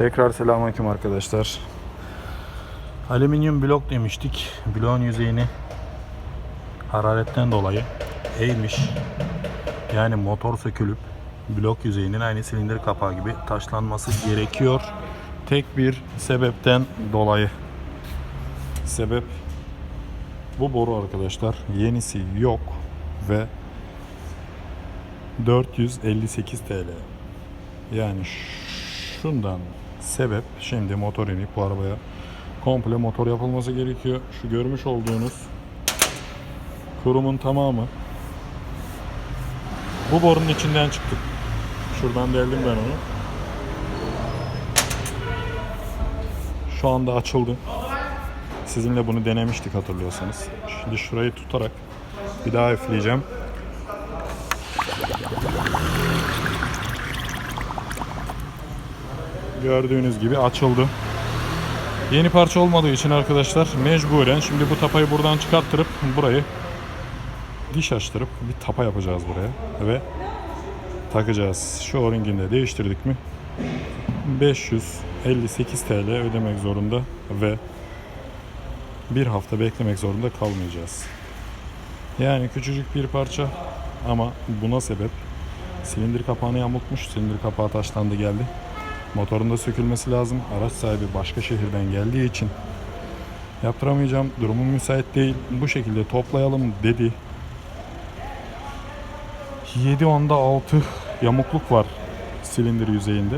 Tekrar selamünaleyküm arkadaşlar. Alüminyum blok demiştik. Bloğun yüzeyini hararetten dolayı eğmiş. Yani motor sökülüp blok yüzeyinin aynı silindir kapağı gibi taşlanması gerekiyor. Tek bir sebepten dolayı. Sebep bu boru arkadaşlar. Yenisi yok ve 458 TL. Yani şundan sebep şimdi motor inip bu arabaya komple motor yapılması gerekiyor. Şu görmüş olduğunuz kurumun tamamı bu borunun içinden çıktı. Şuradan deldim ben onu. Şu anda açıldı. Sizinle bunu denemiştik hatırlıyorsanız. Şimdi şurayı tutarak bir daha üfleyeceğim. Gördüğünüz gibi açıldı. Yeni parça olmadığı için arkadaşlar mecburen şimdi bu tapayı buradan çıkarttırıp burayı diş açtırıp bir tapa yapacağız buraya ve takacağız. Şu o-ringini de değiştirdik mi 558 TL ödemek zorunda ve bir hafta beklemek zorunda kalmayacağız. Yani küçücük bir parça ama buna sebep silindir kapağını yamultmuş. Silindir kapağı taşlandı geldi. Motorun da sökülmesi lazım. Araç sahibi başka şehirden geldiği için yaptıramayacağım. Durumum müsait değil. Bu şekilde toplayalım dedi. 7 onda 6 yamukluk var silindir yüzeyinde.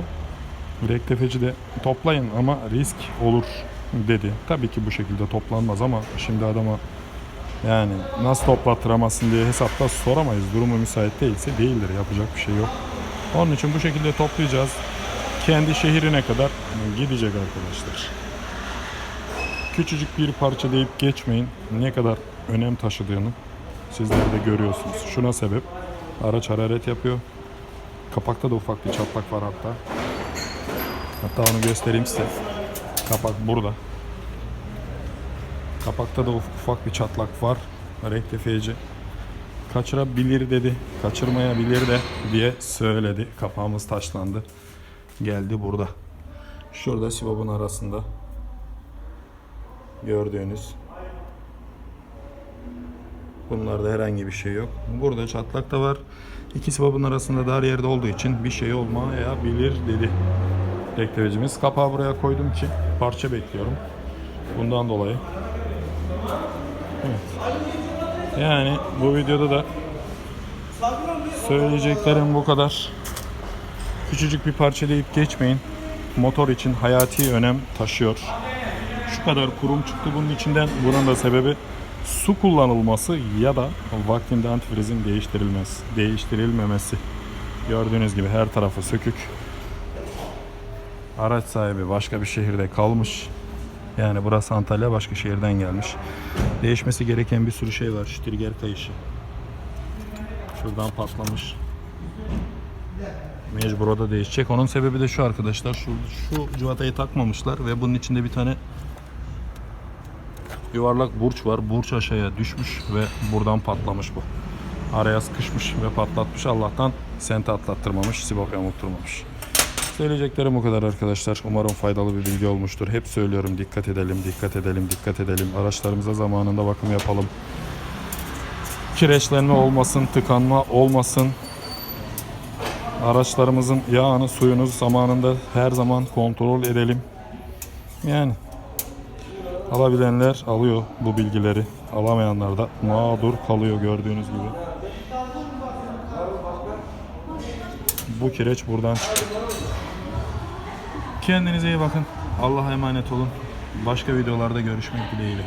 Rektifeci de toplayın ama risk olur dedi. Tabii ki bu şekilde toplanmaz ama şimdi adama yani nasıl toplattıramazsın diye hesapta soramayız. Durumu müsait değilse değildir. Yapacak bir şey yok. Onun için bu şekilde toplayacağız. Kendi şehrine kadar gidecek arkadaşlar. Küçücük bir parça deyip geçmeyin. Ne kadar önem taşıdığını sizler de görüyorsunuz. Şuna sebep araç hararet yapıyor. Kapakta da ufak bir çatlak var hatta. Hatta onu göstereyim size. Kapak burada. Kapakta da ufak bir çatlak var. Rektifiyeci kaçırabilir dedi. Kaçırmayabilir de diye söyledi. Kapağımız taşlandı. Geldi burada. Şurada sibobun arasında gördüğünüz Bunlarda herhangi bir şey yok. Burada çatlak da var. İki sibobun arasında dar yerde olduğu için bir şey olmayabilir dedi. Rektifiyecimiz. Kapağı buraya koydum ki parça bekliyorum. Bundan dolayı. Evet. Yani bu videoda da söyleyeceklerim bu kadar. Küçücük bir parça geçmeyin. Motor için hayati önem taşıyor. Şu kadar kurum çıktı bunun içinden. Bunun da sebebi su kullanılması ya da vaktinde antifrizin değiştirilmesi, değiştirilmemesi. Gördüğünüz gibi her tarafı sökük. Araç sahibi başka bir şehirde kalmış. Yani burası Antalya başka şehirden gelmiş. Değişmesi gereken bir sürü şey var. Şu trigger kayışı. Şuradan patlamış. Mecbur o da değişecek. Onun sebebi de şu arkadaşlar. Şu, şu cuvatayı takmamışlar ve bunun içinde bir tane yuvarlak burç var. Burç aşağıya düşmüş ve buradan patlamış bu. Araya sıkışmış ve patlatmış. Allah'tan sente atlattırmamış, sibop yamultturmamış. Söyleyeceklerim bu kadar arkadaşlar. Umarım faydalı bir bilgi olmuştur. Hep söylüyorum dikkat edelim, dikkat edelim, dikkat edelim. Araçlarımıza zamanında bakım yapalım. Kireçlenme olmasın, tıkanma olmasın. Araçlarımızın yağını, suyunu zamanında her zaman kontrol edelim. Yani alabilenler alıyor bu bilgileri. Alamayanlar da mağdur kalıyor gördüğünüz gibi. Bu kireç buradan çıktı. Kendinize iyi bakın. Allah'a emanet olun. Başka videolarda görüşmek dileğiyle.